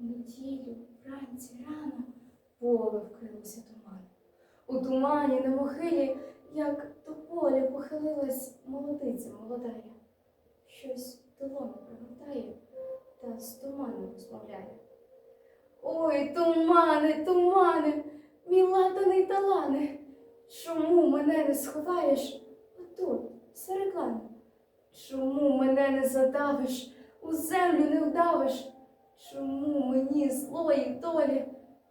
У неділю, вранці, рано поле вкрилося туманом. У тумані на могилі, як до поля похилилась молодиця молодая. Щось долону пригортає та з туманом розмовляє. Ой, тумане, тумане, мій ладаний талане, чому мене не сховаєш отут, серед лану? Чому мене не задавиш, у землю не вдавиш? Чому мені злої долі,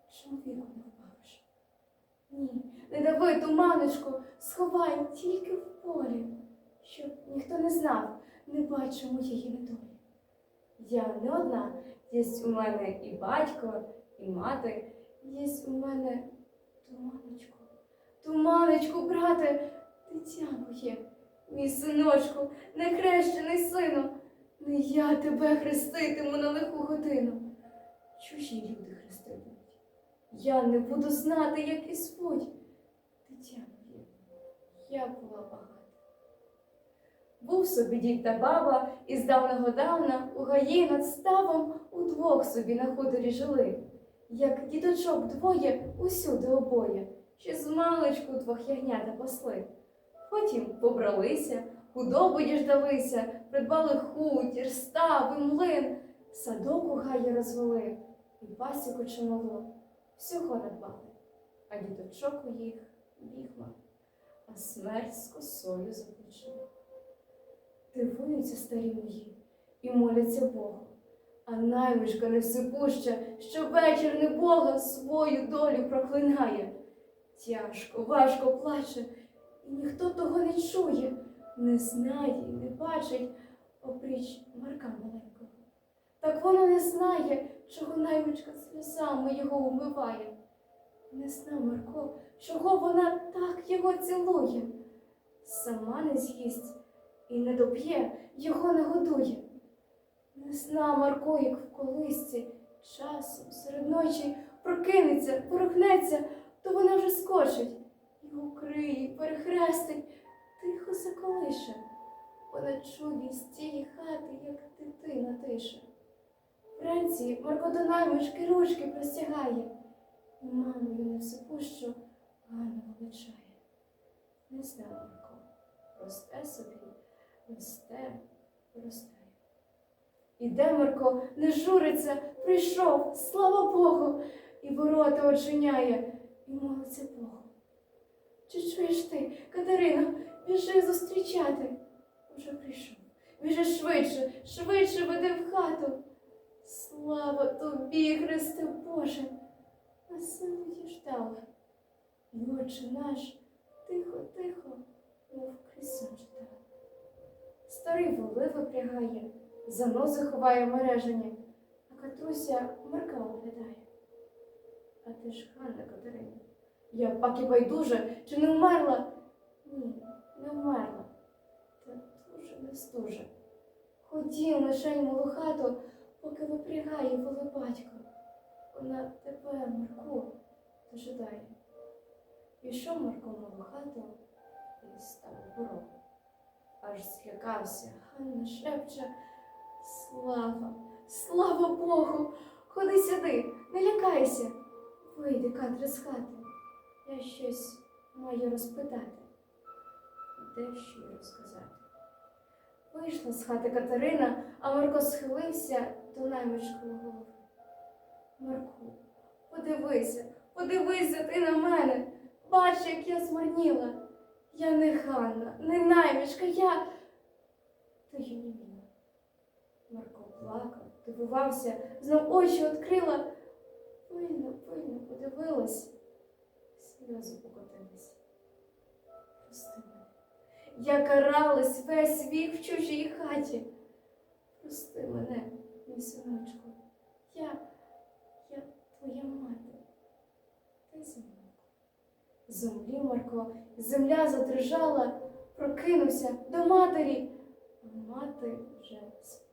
чому віку не вбавиш? Ні, не дави туманочку, сховай тільки в полі, щоб ніхто не знав, не бачив моєї недолі. Я не одна, єсть у мене і батько, і мати, єсть у мене туманочку. Туманочку, брате, дитя моє, мій синочку, нехрещений сину, не я тебе хреститиму на лиху годину. Чужі люди хреститимуть. Я не буду знати, як і звуть. Дитя моє, я була багата. Був собі дід та баба, і з давного давна у гаї над ставом удвох собі на хуторі жили. Як діточок двоє усюди обоє, ще з маличку двох ягнята пасли. Потім побралися, худобу діждалися, придбали хутір, став і млин, садок у гаї розвели, і пасіку чимало, всього надбали, а діточок у їх бігла, а смерть з косою заключила. Дивуються старі мої і моляться Богу, а наймичка невсипуща, що вечір не Бога свою долю проклинає. Тяжко, важко плаче, і ніхто того не чує, не знає і не бачить, опріч Марка маленького. Так воно не знає, чого наймичка сльозами його умиває. Не зна Марко, чого вона так його цілує, сама не з'їсть і не доп'є, його не годує. Не зна Марко, як в колисці, часом серед ночі прокинеться, порухнеться, то вона вже скочить, його укриє, перехрестить, тихо заколише. Чує з цієї хати, як дитина тише. Вранці Марко до наймички ручки простягає, і мамою не всепущу Ганну величає. Не знав Марко, росте собі, росте, росте. Іде Марко, не журиться, прийшов, слава Богу, і ворота очиняє, і молиться Богу. Чи чуєш ти, Катерино, біжи зустрічати? Уже прийшов. Біжи швидше, швидше веди в хату. Слава тобі, Христе Боже, на силу діждала. І отче наш тихо, тихо, мов крізь читала. Старий воли випрягає, занози ховає мережені, а Катруся Марка оглядає. А ти ж Ганна Катерина. Я пак і байдуже, чи не вмерла? Ні, не вмерла. Та дуже не стуже. Ходім лишень малу хату, поки випрягає воли батько. Вона тебе, Марку, дожидає. Пішов Марко в хату і став у порогу. Аж злякався, Ганна шепче. Слава, слава Богу! Ходи сюди, не лякайся. Вийди, Катре, з хати. Я щось маю розпитати. Де що й розказати? Вийшла з хати Катерина, а Марко схилився до наймичкової голови. Марку, подивися, подивися ти на мене. Бач, як я змарніла. Я не Ганна, не наймичка, я. Я не віна. Марко плакав, дивувався, знов очі відкрила. Пильно, пильно подивилась. Сльози покотились. Прости мене. Я каралась весь вік в чужій хаті. Прости мене, мій синочку. Я, я твоя мати. Ти землянку. Землі, Марко, земля задрижала, прокинувся до матері, а мати вже спала.